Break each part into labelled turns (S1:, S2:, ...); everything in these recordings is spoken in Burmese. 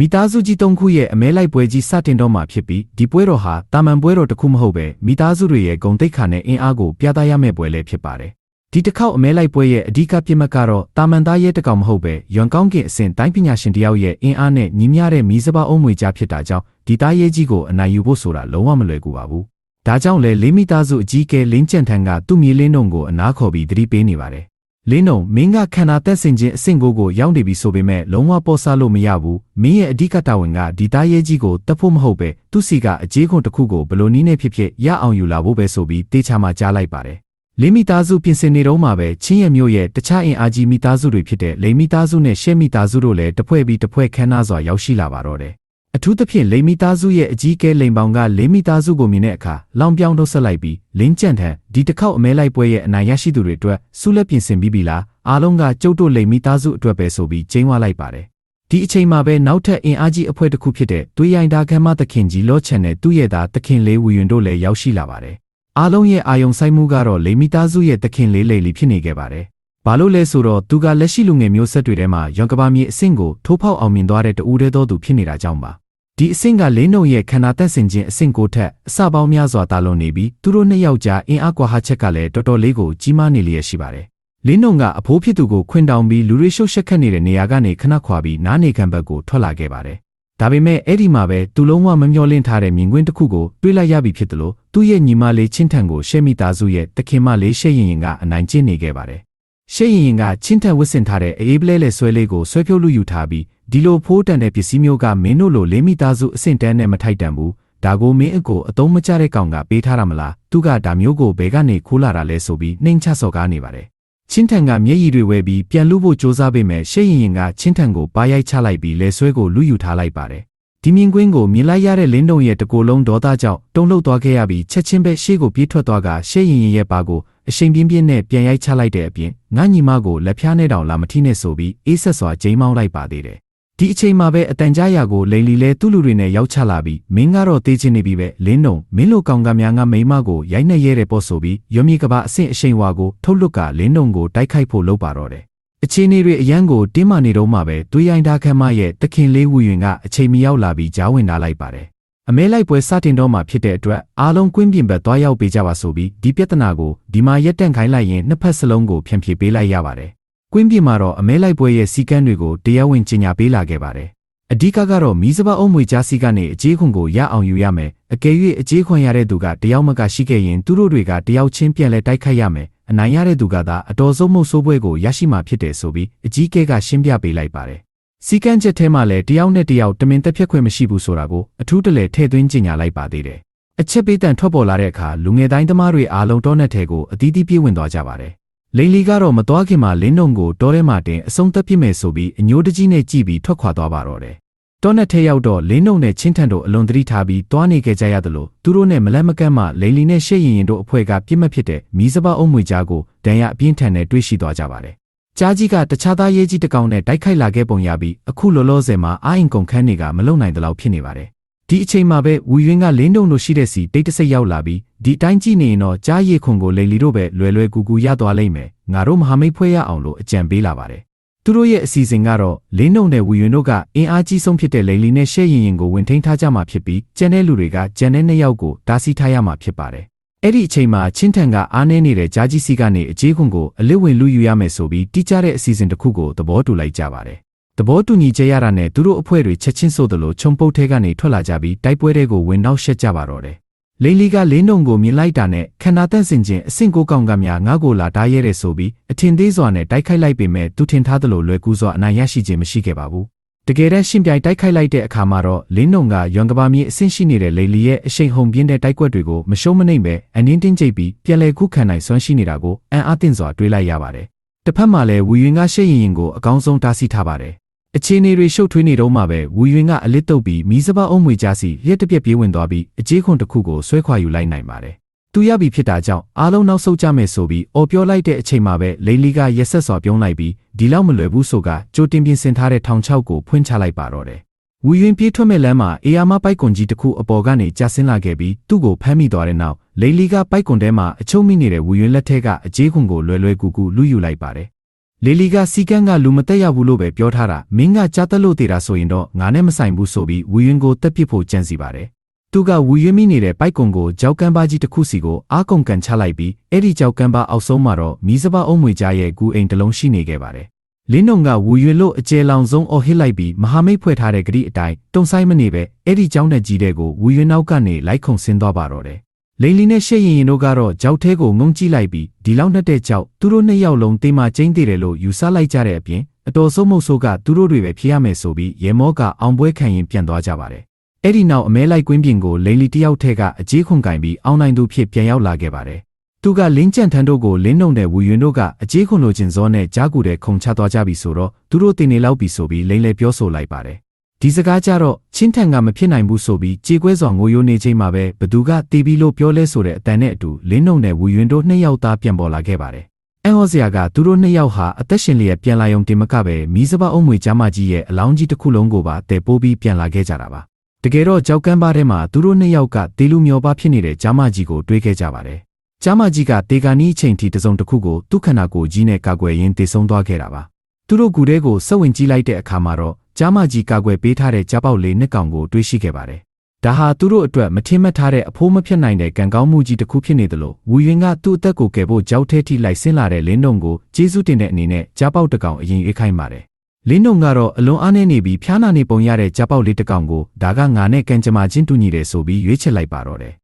S1: မိသားစုကြီးသုံးခုရဲ့အမဲလိုက်ပွဲကြီးစတင်တော့မှာဖြစ်ပြီးဒီပွဲတော်ဟာတာမန်ပွဲတော်တစ်ခုမဟုတ်ပဲမိသားစုတွေရဲ့ဂုဏ်သိက္ခာနဲ့အင်အားကိုပြသရမယ့်ပွဲလည်းဖြစ်ပါတယ်။ဒီတစ်ခေါက်အမဲလိုက်ပွဲရဲ့အဓိကပြစ်မှတ်ကတော့တာမန်သားရဲ့တကောင်မဟုတ်ပဲရွန်ကောင်းကင်အဆင့်တိုင်းပညာရှင်တယောက်ရဲ့အင်အားနဲ့ညီမျှတဲ့မီးစပါအုံးမွေကြားဖြစ်တာကြောင့်ဒီသားရဲကြီးကိုအနိုင်ယူဖို့ဆိုတာလုံးဝမလွယ်ကူပါဘူး။ဒါကြောင့်လေလေးမိသားစုအကြီးအကဲလင်းကျန်ထန်ကသူ့မြေလင်းုံကိုအနားခေါ်ပြီးသတိပေးနေပါတယ်။ လင်းုံမင်းကခန္ဓာသက်စင်ခြင်းအဆင့်ကိုကိုရောက်နေပြီဆိုပေမဲ့လုံးဝပေါ်ဆလို့မရဘူးမင်းရဲ့အဓိကတာဝန်ကဒီသားရဲကြီးကိုတပ်ဖို့မဟုတ်ပဲသူ့စီကအကြီးခွန်တစ်ခုကိုဘလို့နီးနေဖြစ်ဖြစ်ရအောင်ယူလာဖို့ပဲဆိုပြီးတေချာမှကြားလိုက်ပါတယ်လေးမိသားစုပြင်ဆင်နေတော့မှပဲချင်းရမျိုးရဲ့တခြားအင်အားကြီးမိသားစုတွေဖြစ်တဲ့လိမ်မိသားစုနဲ့ရှဲမိသားစုတို့လည်းတဖွဲ့ပြီးတဖွဲ့ခန်းနာစွာရောက်ရှိလာပါတော့တယ် အထူးသဖြင့်လိမ်မိသားစုရဲ့အကြီးအကဲလိမ်ပေါင်ကလိမ်မိသားစုကိုမြင်တဲ့အခါလောင်ပြောင်းထုတ်ဆက်လိုက်ပြီးလင်းကြန့်ထန်ဒီတစ်ခေါက်အမဲလိုက်ပွဲရဲ့အနိုင်ရရှိသူတွေအတွက်ဆုလက်ပြင်ဆင်ပြီးပြီလားအားလုံးကကျုပ်တို့လိမ်မိသားစုအတွက်ပဲဆိုပြီးကျင်းဝလိုက်ပါတယ်ဒီအချိန်မှာပဲနောက်ထပ်အင်အားကြီးအဖွဲ့တစ်ခုဖြစ်တဲ့တွေးရိုင်တာခမ်းမသခင်ကြီးလောချန်နဲ့သူ့ရဲ့သားသခင်လေးဝီယွင်တို့လည်းရောက်ရှိလာပါတယ်အားလုံးရဲ့အာယုံဆိုင်မှုကတော့လိမ်မိသားစုရဲ့သခင်လေးလေလီဖြစ်နေခဲ့ပါတယ်ဘာလို့လဲဆိုတော့သူကလက်ရှိလူငယ်မျိုးဆက်တွေထဲမှာရောင်ကဘာမြေအဆင့်ကိုထိုးဖောက်အောင်မြင်သွားတဲ့တူဦးတဲ့သောသူဖြစ်နေတာကြောင့်ပါ ဒီအဆင့်ကလင်းနှုံရဲ့ခန္ဓာသက်ဆင်ခြင်းအဆင့်ကိုထက်အစပေါင်းများစွာတာလွန်နေပြီးသူတို့နှစ်ယောက်ကြားအင်အားကွာဟချက်ကလည်းတော်တော်လေးကိုကြီးမားနေလျက်ရှိပါတယ်လင်းနှုံကအဖိုးဖြစ်သူကိုခွင်တောင်ပြီးလူတွေရှုပ်ရှက်ခတ်နေတဲ့နေရာကနေခဏခွာပြီးနားနေခံဘက်ကိုထွက်လာခဲ့ပါတယ်ဒါပေမဲ့အဲ့ဒီမှာပဲသူလုံးဝမမျှော်လင့်ထားတဲ့မြင်ကွင်းတစ်ခုကိုတွေးလိုက်ရပြီဖြစ်တယ်လို့သူ့ရဲ့ညီမလေးချင်းထန်ကိုရှဲမိသားစုရဲ့တခင်မလေးရှဲရင်ရင်ကအနိုင်ကျင့်နေခဲ့ပါတယ်ရှဲရင်ရင်ကချင်းထန်ဝစ်စင်ထားတဲ့အေးပလဲလဲဆွဲလေးကိုဆွဲဖြုတ်လူယူထားပြီး ဒီလိုဖိုးတန်တဲ့ပစ္စည်းမျိုးကမင်းတို့လိုလေးမိသားစုအဆင့်တန်းနဲ့မထိုက်တန်ဘူးဒါကိုမင်းအကိုအတုံးမကျတဲ့ကောင်ကပေးထားတာမလားသူကဒါမျိုးကိုဘဲကနေခိုးလာတာလဲဆိုပြီးနှိမ်ချစော်ကားနေပါတယ်ချင်းထန်ကမျက်ရည်တွေဝဲပြီးပြန်လူဖို့စ조사ပေမဲ့ရှေ့ရင်ရင်ကချင်းထန်ကိုပါရိုက်ချလိုက်ပြီးလဲဆွဲကိုလူယူထားလိုက်ပါတယ်ဒီမြင်ကွင်းကိုမြင်လိုက်ရတဲ့လင်းတုံရဲ့တကိုယ်လုံးဒေါသကြောင့်တုံ့လှုပ်သွားခဲ့ရပြီးချက်ချင်းပဲရှေ့ကိုပြေးထွက်သွားကရှေ့ရင်ရင်ရဲ့ပါကိုအရှိန်ပြင်းပြင်းနဲ့ပြန်ရိုက်ချလိုက်တဲ့အပြင်ငါညီမကိုလက်ဖျားနဲ့တောင်လာမထိနဲ့ဆိုပြီးအေးဆက်စွာဂျိမ်းမောင်းလိုက်ပါသေးတယ် ဒီအချိန်မှာပဲအတန်ကြားရာကိုလိန်လီလဲသူ့လူတွေနဲ့ရောက်ချလာပြီးမင်းကတော့တေးချင်နေပြီပဲလင်းတုံမင်းလိုကောင်ကများငါမိမကိုရိုက်နှက်ရဲတဲ့ပေါ့ဆိုပြီးရွမြေကဘာအဆင့်အရှိန်ဝါကိုထုတ်လွတ်ကလင်းတုံကိုတိုက်ခိုက်ဖို့လုပ်ပါတော့တယ်အခြေအနေတွေအရန်ကိုတင်းမာနေတော့မှပဲတွေးရိုင်းသားခမ်းမရဲ့တခင်လေးဝူရင်ကအချိန်မရောက်လာပြီးကြားဝင်လာလိုက်ပါတယ်အမဲလိုက်ပွဲစတင်တော့မှဖြစ်တဲ့အတွက်အားလုံးကွင်းပြင်ဘက်သွားရောက်ပေးကြပါဆိုပြီးဒီပြဿနာကိုဒီမှာရက်တန့်ခိုင်းလိုက်ရင်နှစ်ဖက်စလုံးကိုဖြန့်ဖြေပေးလိုက်ရပါတယ် ကွင်းပြင်မှာတော့အမဲလိုက်ပွဲရဲ့စီကန်းတွေကိုတရားဝင်ကြီးညာပေးလာခဲ့ပါတယ်အဓိကကတော့မီးစပါအုံးမွေကြားစီကနေအကျေးခွန်ကိုရအောင်ယူရမယ်အကယ်၍အကျေးခွန်ရတဲ့သူကတယောက်မကရှိခဲ့ရင်သူတို့တွေကတယောက်ချင်းပြန်လဲတိုက်ခိုက်ရမယ်အနိုင်ရတဲ့သူကသာအတော်ဆုံးမှုဆိုးပွဲကိုရရှိမှာဖြစ်တယ်ဆိုပြီးအကြီးကဲကရှင်းပြပေးလိုက်ပါတယ်စီကန်းချက်ထဲမှာလည်းတယောက်နဲ့တယောက်တမင်တက်ဖြတ်ခွင့်မရှိဘူးဆိုတာကိုအထူးတလဲထည့်သွင်းကြေညာလိုက်ပါသေးတယ်အချက်ပေးတန်ထွက်ပေါ်လာတဲ့အခါလူငယ်တိုင်းသမားတွေအားလုံးတောနဲ့ထဲကိုအသီးသီးပြေးဝင်သွားကြပါတယ် လိန်လီကတော့မသွားခင်မှာလင်းနှုံကိုတောထဲမှာတင်အဆုံးသက်ပြစ်မယ်ဆိုပြီးအညိုးတကြီးနဲ့ကြည့်ပြီးထွက်ခွာသွားပါတော့တယ်တောနဲ့ထဲရောက်တော့လင်းနှုံနဲ့ချင်းထန်တို့အလွန်သတိထားပြီးတွားနေကြကြရတယ်လို့သူတို့နဲ့မလက်မကန့်မှလိန်လီနဲ့ရှေ့ရင်ရင်တို့အဖွဲ့ကပြစ်မှတ်ဖြစ်တဲ့မီးစပါအုံမွေကြားကိုဒဏ်ရအပြင်းထန်နဲ့တွေးရှိသွားကြပါတယ်ကြားကြီးကတခြားသားရေးကြီးတကောင်နဲ့တိုက်ခိုက်လာခဲ့ပုံရပြီးအခုလောလောဆယ်မှာအာရင်ကုန်ခန်းတွေကမလုံနိုင်တဲ့လောက်ဖြစ်နေပါတယ် ဒီအချိန်မှာပဲဝီယွင်းကလင်းတုံတို့ရှိတဲ့စီတိတ်တဆိတ်ရောက်လာပြီးဒီတိုင်းကြည့်နေရင်တော့ကြားရည်ခွန်ကိုလိန်လီတို့ပဲလွယ်လွယ်ကူကူရသွားလိမ့်မယ်ငါတို့မဟာမိတ်ဖွဲ့ရအောင်လို့အကြံပေးလာပါတယ်သူတို့ရဲ့အစီအစဉ်ကတော့လင်းနှုံနဲ့ဝီယွင်တို့ကအင်အားကြီးဆုံးဖြစ်တဲ့လိန်လီနဲ့ရှဲရင်ရင်ကိုဝင်ထိန်းထားကြမှာဖြစ်ပြီးကျန်တဲ့လူတွေကကျန်တဲ့နှစ်ယောက်ကိုတားဆီးထားရမှာဖြစ်ပါတယ်။အဲ့ဒီအချိန်မှာချင်းထန်ကအားနည်းနေတဲ့ဂျာကြီးစီကနေအကျေးခွန်ကိုအလစ်ဝင်လူယူရမယ်ဆိုပြီးတိကျတဲ့အစီအစဉ်တစ်ခုကိုသဘောတူလိုက်ကြပါတယ်။ သဘောတူညီချက်ရတာနဲ့သူတို့အဖွဲ့တွေချက်ချင်းဆိုသလိုခြုံပုတ်ထဲကနေထွက်လာကြပြီးတိုက်ပွဲတွေကိုဝင်နောက်ရှက်ကြပါတော့တယ်လိန်လီကလင်းတုံကိုမြင်လိုက်တာနဲ့ခန္ဓာတန့်စင်ခြင်းအဆင့်ကိုကောင်ကများငါ့ကိုလာတားရဲတယ်ဆိုပြီးအထင်သေးစွာနဲ့တိုက်ခိုက်လိုက်ပေမဲ့သူထင်ထားသလိုလွယ်ကူစွာအနိုင်ရရှိခြင်းမရှိခဲ့ပါဘူးတကယ်တမ်းရှင်ပြိုင်တိုက်ခိုက်လိုက်တဲ့အခါမှာတော့လင်းတုံကရွံကဘာမြေအဆင့်ရှိနေတဲ့လိန်လီရဲ့အရှိန်ဟုန်ပြင်းတဲ့တိုက်ကွက်တွေကိုမရှုံးမနှိမ့်ပဲအနင်းတင်းကျိတ်ပြီးပြန်လည်ခုခံနိုင်စွမ်းရှိနေတာကိုအံ့အားသင့်စွာတွေးလိုက်ရပါတယ်တစ်ဖက်မှာလည်းဝီယွင်ကရှေ့ရင်ရင်ကိုအကောင်းဆုံးတားဆီးထားပါတယ် အခြေအနေတွေရှုပ်ထွေးနေတော့မှပဲဝူယွင်ကအလစ်တုပ်ပြီးမီးစပါအုံးမွေကြားစီရက်တပြက်ပြေးဝင်သွားပြီးအကျေးခွန်တစ်ခုကိုဆွဲခွာယူလိုက်နိုင်ပါတယ်။သူရပြီဖြစ်တာကြောင့်အားလုံးနောက်ဆုတ်ကြမယ်ဆိုပြီးအော်ပြောလိုက်တဲ့အချိန်မှာပဲလိန်လီကရက်ဆက်စွာပြုံးလိုက်ပြီးဒီလောက်မလွယ်ဘူးဆိုကကြိုတင်ပြင်ဆင်ထားတဲ့ထောင်ချောက်ကိုဖွင့်ချလိုက်ပါတော့တယ်။ဝူယွင်ပြေးထွက်မဲ့လမ်းမှာအေယာမပိုက်ကွန်ကြီးတစ်ခုအပေါ်ကနေကျဆင်းလာခဲ့ပြီးသူ့ကိုဖမ်းမိသွားတဲ့နောက်လိန်လီကပိုက်ကွန်ထဲမှာအချုံမိနေတဲ့ဝူယွင်လက်ထက်ကအကျေးခွန်ကိုလွယ်လွယ်ကူကူလူယူလိုက်ပါတယ် လေလီကစီကန်းကလူမတက်ရဘူးလို့ပဲပြောထားတာမင်းကကြားတက်လို့တည်တာဆိုရင်တော့ငါနဲ့မဆိုင်ဘူးဆိုပြီးဝီယွင်ကိုတက်ပစ်ဖို့ကြံစီပါတယ်သူကဝီယွင်မိနေတဲ့ပိုက်ကွန်ကိုကြောက်ကမ်းပါကြီးတစ်ခုစီကိုအာကုန်ကန်ချလိုက်ပြီးအဲ့ဒီကြောက်ကမ်းပါအောက်ဆုံးမှာတော့မီးစပါအုံးမွေကြားရဲ့ဂူအိမ်တစ်လုံးရှိနေခဲ့ပါတယ်လင်းုံကဝူရွေလို့အကျယ်လောင်ဆုံးအော်ဟစ်လိုက်ပြီးမဟာမိတ်ဖွဲ့ထားတဲ့ဂတိအတိုင်းတုံဆိုင်မနေပဲအဲ့ဒီကြောင်းနဲ့ကြီးတဲ့ကိုဝူရွေနောက်ကနေလိုက်ခုံဆင်းသွားပါတော့တယ် လိန်လီနဲ့ရှေ့ရင်ရင်တို့ကတော့ကြောက်သေးကိုငုံကြည့်လိုက်ပြီးဒီလောက်နဲ့တဲ့ကြောက်သူတို့နှစ်ယောက်လုံးတေးမကျင်းသေးတယ်လို့ယူဆလိုက်ကြတဲ့အပြင်အတော်ဆုံးမုတ်ဆိုးကသူတို့တွေပဲဖြစ်ရမယ်ဆိုပြီးရေမောကအောင်ပွဲခံရင်ပြန်သွားကြပါတယ်အဲ့ဒီနောက်အမဲလိုက်ကွင်းပြင်ကိုလိန်လီတယောက်ထဲကအကြီးခွန်ကင်ပြီးအောင်နိုင်သူဖြစ်ပြန်ရောက်လာခဲ့ပါတယ်သူကလင်းကြံထန်းတို့ကိုလင်းနှုံတဲ့ဝူယွင်တို့ကအကြီးခွန်လိုချင်စောနဲ့ကြားကူတဲ့ခုံချသွားကြပြီဆိုတော့သူတို့တင်နေလောက်ပြီဆိုပြီးလိန်လေပြောဆိုလိုက်ပါတယ် ဒီစကားကြတော့ချင်းထန်ကမဖြစ်နိုင်ဘူးဆိုပြီးကြေကွဲစွာငိုယိုနေချိန်မှာပဲဘသူကတီးပြီးလို့ပြောလဲဆိုတဲ့အတန်နဲ့အတူလင်းနှုံတဲ့ဝူယွင်တို့နှစ်ယောက်သားပြန်ပေါ်လာခဲ့ပါတယ်အန်ဟောစရာကသူတို့နှစ်ယောက်ဟာအသက်ရှင်လျက်ပြန်လာရုံတင်မကပဲမီးစပါအုံးမွေကျမ်းမကြီးရဲ့အလောင်းကြီးတစ်ခုလုံးကိုပါတဲပိုးပြီးပြန်လာခဲ့ကြတာပါတကယ်တော့ကြောက်ကမ်းပါးထဲမှာသူတို့နှစ်ယောက်ကတေလူမျောပါဖြစ်နေတဲ့ကျမ်းမကြီးကိုတွေးခဲ့ကြပါတယ်ကျမ်းမကြီးကတေဂာနီးအချိန်ထိတစုံတစ်ခုကိုသူ့ခန္ဓာကိုယ်ကြီးနဲ့ကာကွယ်ရင်းတည်ဆုံသွားခဲ့တာပါသူတို့ကူတဲ့ကိုစက်ဝင်ကြည့်လိုက်တဲ့အခါမှာတော့ ကျမ်းမကြီးကာကွယ်ပေးထားတဲ့ကြားပေါက်လေးနှစ်ကောင်ကိုတွေးရှိခဲ့ပါတယ်ဒါဟာသူတို့အတွက်မထင်မှတ်ထားတဲ့အဖိုးမဖြစ်နိုင်တဲ့ကံကောင်းမှုကြီးတစ်ခုဖြစ်နေသလိုဝူယွင်ကသူ့အသက်ကိုကယ်ဖို့ကြောက်ထဲထိလိုက်ဆင်းလာတဲ့လင်းတုံကိုကျေးဇူးတင်တဲ့အနေနဲ့ကြားပေါက်တစ်ကောင်အရင်အေးခိုင်းပါတယ်လင်းတုံကတော့အလွန်အားနည်းနေပြီးဖျားနာနေပုံရတဲ့ကြားပေါက်လေးတစ်ကောင်ကိုဒါကငါနဲ့ကံကြမ္မာချင်းတူညီတယ်ဆိုပြီးရွေးချယ်လိုက်ပါတော့တယ်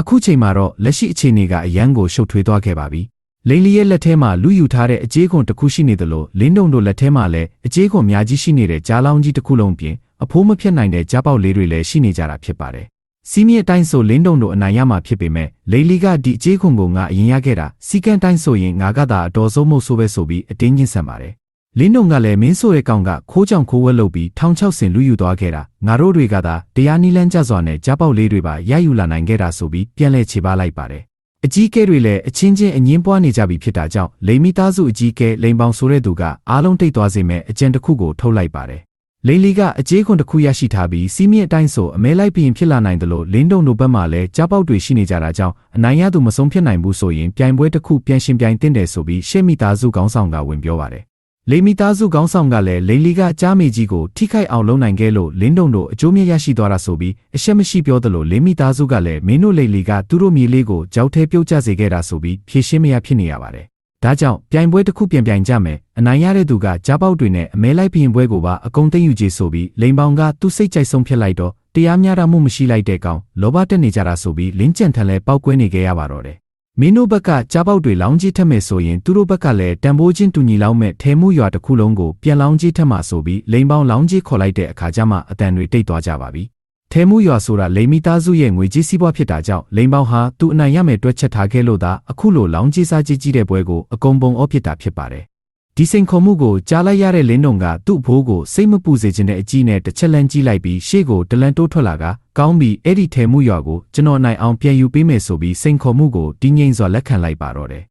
S1: အခုချိန်မှာတော့လက်ရှိအခြေအနေကအရန်ကိုရှုပ်ထွေးသွားခဲ့ပါပြီ လိန်လီရဲ့လက်ထဲမှာလူယူထားတဲ့အကြေးခွန်တစ်ခုရှိနေသလိုလင်းတုံတို့လက်ထဲမှာလည်းအကြေးခွန်များကြီးရှိနေတဲ့ကြားလောင်းကြီးတစ်ခုလုံးပြင်အဖိုးမဖြစ်နိုင်တဲ့ကြားပေါက်လေးတွေလည်းရှိနေကြတာဖြစ်ပါတယ်။စီးမြစ်တိုင်းဆိုလင်းတုံတို့အနိုင်ရမှာဖြစ်ပေမဲ့လိန်လီကဒီအကြေးခွန်ကိုငါအရင်ရခဲ့တာစီကန်းတိုင်းဆိုရင်ငါကသာအတော်ဆုံးမို့ဆိုပဲဆိုပြီးအတင်းချင်းဆန်ပါတယ်။လင်းတုံကလည်းမင်းဆိုတဲ့ကောင်ကခိုးကြောင်ခိုးဝက်လုပ်ပြီးထောင်ချောက်ဆင်လူယူသွားခဲ့တာငါတို့တွေကသာတရားနီလန်းကျစွာနဲ့ကြားပေါက်လေးတွေပါရယူလာနိုင်ခဲ့တာဆိုပြီးပြန်လဲခြေပါလိုက်ပါတယ် အကြီးကဲတွေလည်းအချင်းချင်းအငင်းပွားနေကြပြီဖြစ်တာကြောင့်လိန်မိသားစုအကြီးကဲလိန်ပေါင်းဆိုတဲ့သူကအားလုံးတိတ်သွားစေမဲ့အကြံတစ်ခုကိုထုတ်လိုက်ပါတယ်။လိန်လီကအကြီးခွန်တစ်ခုရရှိထားပြီးစီးမြင့်အတိုင်းဆိုအမဲလိုက်ပြီးဖြစ်လာနိုင်တယ်လို့လင်းတုံတို့ဘက်မှလည်းကြားပေါက်တွေရှိနေကြတာကြောင့်အနိုင်ရသူမဆုံးဖြစ်နိုင်ဘူးဆိုရင်ပြိုင်ပွဲတစ်ခုပြန်ရှင်ပြိုင်တင်တယ်ဆိုပြီးရှေ့မိသားစုခေါင်းဆောင်ကဝင်ပြောပါတယ်။ လိန်မိသားစုခေါင်းဆောင်ကလည်းလိန်လီကကြားမေကြီးကိုထိခိုက်အောင်လုပ်နိုင်ခဲ့လို့လင်းတုံတို့အကျိုးမြတ်ရရှိသွားတာဆိုပြီးအရှက်မရှိပြောသလိုလိန်မိသားစုကလည်းမင်းတို့လိန်လီကသူတို့မြေလေးကိုကြောက်ထဲပြုတ်ကျစေခဲ့တာဆိုပြီးဖြေရှင်းမရဖြစ်နေရပါတယ်။ဒါကြောင့်ပြိုင်ပွဲတစ်ခုပြန်ပြိုင်ကြမယ်အနိုင်ရတဲ့သူကကြားပေါက်တွေနဲ့အမဲလိုက်ပြင်ပွဲကိုပါအကုန်သိမ်းယူကြဆိုပြီးလိန်ပေါင်ကသူ့စိတ်ကြိုက်ဆုံးဖြစ်လိုက်တော့တရားမျှတမှုမရှိလိုက်တဲ့ကောင်လောဘတက်နေကြတာဆိုပြီးလင်းကြံထန်လဲပောက်ကွဲနေခဲ့ရပါတော့တယ် မင်းတို့ဘက်ကကြားပေါက်တွေလောင်းကြီးထက်မဲ့ဆိုရင်သူတို့ဘက်ကလည်းတန်ဖိုးချင်းတူညီလောက်မဲ့ထဲမှုရွာတစ်ခုလုံးကိုပြန်လောင်းကြီးထက်မှဆိုပြီးလိန်ပေါင်းလောင်းကြီးခေါ်လိုက်တဲ့အခါကျမှအတန်တွေတိတ်သွားကြပါပြီ။ထဲမှုရွာဆိုတာလိန်မိသားစုရဲ့ငွေကြီးစီးပွားဖြစ်တာကြောင့်လိန်ပေါင်းဟာသူအနိုင်ရမယ်တွက်ချက်ထားခဲ့လို့သာအခုလိုလောင်းကြီးစားကြီးကြီးတဲ့ပွဲကိုအကုန်ပုံအောဖြစ်တာဖြစ်ပါတယ်။ ဒီစိန်ခေါ်မှုကိုကြားလိုက်ရတဲ့လင်းတုံကသူ့ဘိုးကိုစိတ်မပူစေခြင်းတဲ့အကြီးနဲ့တစ်ချက်လန်းကြီးလိုက်ပြီးရှေ့ကိုတလန်တိုးထွက်လာကကောင်းပြီအဲ့ဒီထဲမှုရွာကိုကျွန်တော်နိုင်အောင်ပြန်ယူပေးမယ်ဆိုပြီးစိန်ခေါ်မှုကိုတင်းငိမ့်စွာလက်ခံလိုက်ပါတော့တယ်